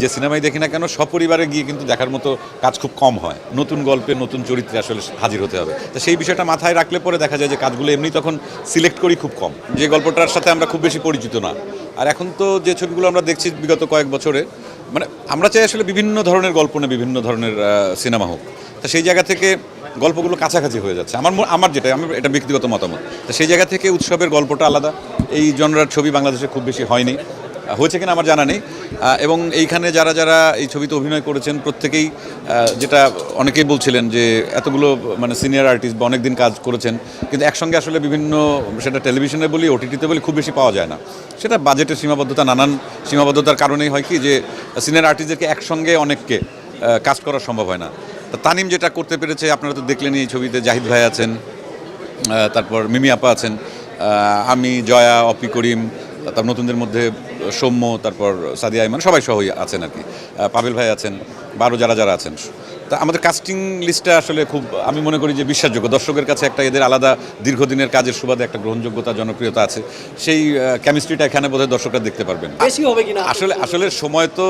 যে সিনেমাই দেখি না কেন, সপরিবারে গিয়ে কিন্তু দেখার মতো কাজ খুব কম হয়। নতুন গল্পে, নতুন চরিত্রে আসলে হাজির হতে হবে। তো সেই বিষয়টা মাথায় রাখলে পরে দেখা যায় যে কাজগুলো এমনি তখন সিলেক্ট করি খুব কম। যে গল্পটার সাথে আমরা খুব বেশি পরিচিত না। আর এখন তো যে ছবিগুলো আমরা দেখছি বিগত কয়েক বছরে মানে আমরা চাই আসলে বিভিন্ন ধরনের গল্প না, বিভিন্ন ধরনের সিনেমা হোক। তা সেই জায়গা থেকে গল্পগুলো কাছাকাছি হয়ে যাচ্ছে। আমার আমার যেটা আমার এটা ব্যক্তিগত মতামত। তো সেই জায়গা থেকে উৎসবের গল্পটা আলাদা। এই জনরার ছবি বাংলাদেশে খুব বেশি হয়নি। হয়েছে কিনা আমার জানা নেই। এবং এইখানে যারা যারা এই ছবিতে অভিনয় করেছেন, প্রত্যেকেই যেটা অনেকেই বলছিলেন যে এতগুলো মানে সিনিয়র আর্টিস্ট বা অনেকদিন কাজ করেছেন, কিন্তু একসঙ্গে আসলে বিভিন্ন, সেটা টেলিভিশনে বলি ওটিটিতে বলি, খুব বেশি পাওয়া যায় না। সেটা বাজেটের সীমাবদ্ধতা, নানান সীমাবদ্ধতার কারণেই হয় কি যে সিনিয়র আর্টিস্টদেরকে একসঙ্গে অনেককে কাজ করা সম্ভব হয় না। তা তানিম যেটা করতে পেরেছে, আপনারা তো দেখলেন এই ছবিতে, জাহিদ ভাই আছেন তারপর মিমি আপা আছেন আমি, জয়া, অপি করিম তারপর নতুনদের মধ্যে সৌম্য তারপর সাদিয়া ইমান সবাই সহই আছেন আর কি। পাবেল ভাই আছেন বারো যারা যারা আছেন। তা আমাদের কাস্টিং লিস্টটা আসলে খুব আমি মনে করি যে বিশ্বাসযোগ্য। দর্শকের কাছে একটা এদের আলাদা দীর্ঘদিনের কাজের সুবাদে একটা গ্রহণযোগ্যতা জনপ্রিয়তা আছে। সেই কেমিস্ট্রিটা এখানে বোধহয় দর্শকরা দেখতে পারবেন। আসলে আসলে সময় তো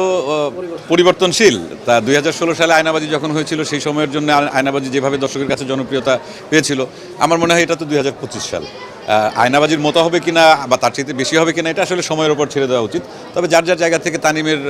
পরিবর্তনশীল। তা দুই হাজার ষোলো সালে আয়নাবাজি যখন হয়েছিল সেই সময়ের জন্য আয়- আয়নাবাজি যেভাবে দর্শকের কাছে জনপ্রিয়তা পেয়েছিল আমার মনে হয় এটা তো দুই হাজার পঁচিশ সাল। আয়নাবাজির মতো হবে কিনা বা তার চাইতে বেশি হবে কিনা, এটা আসলে সময়ের ওপর ছেড়ে দেওয়া উচিত। তবে যার যার জায়গা থেকে তানিমের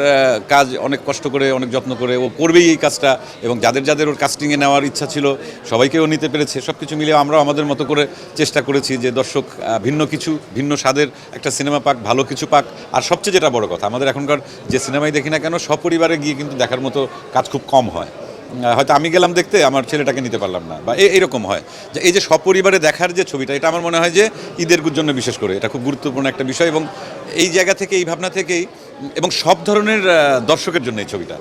কাজ অনেক কষ্ট করে, অনেক যত্ন করে ও করবেই এই কাজটা এবং যাদের যাদের ওর কাস্টিংয়ে নেওয়ার ইচ্ছা ছিল, সবাইকেও নিতে পেরেছে। সব কিছু মিলিয়ে আমরাও আমাদের মতো করে চেষ্টা করেছি যে দর্শক ভিন্ন কিছু, ভিন্ন স্বাদের একটা সিনেমা পাক, ভালো কিছু পাক। আর সবচেয়ে যেটা বড় কথা, আমাদের এখনকার যে সিনেমাই দেখি না কেন, সপরিবারে গিয়ে কিন্তু দেখার মতো কাজ খুব কম হয়। হয়তো আমি গেলাম দেখতে, আমার ছেলেটাকে নিতে পারলাম না। বা এইরকম হয় যে এই যে সপরিবারে দেখার যে ছবিটা, এটা আমার মনে হয় যে ঈদের জন্য বিশেষ করে। এটা খুব গুরুত্বপূর্ণ একটা বিষয় এবং এই জায়গা থেকে, এই ভাবনা থেকেই, এবং সব ধরনের দর্শকের জন্য এই ছবিটা।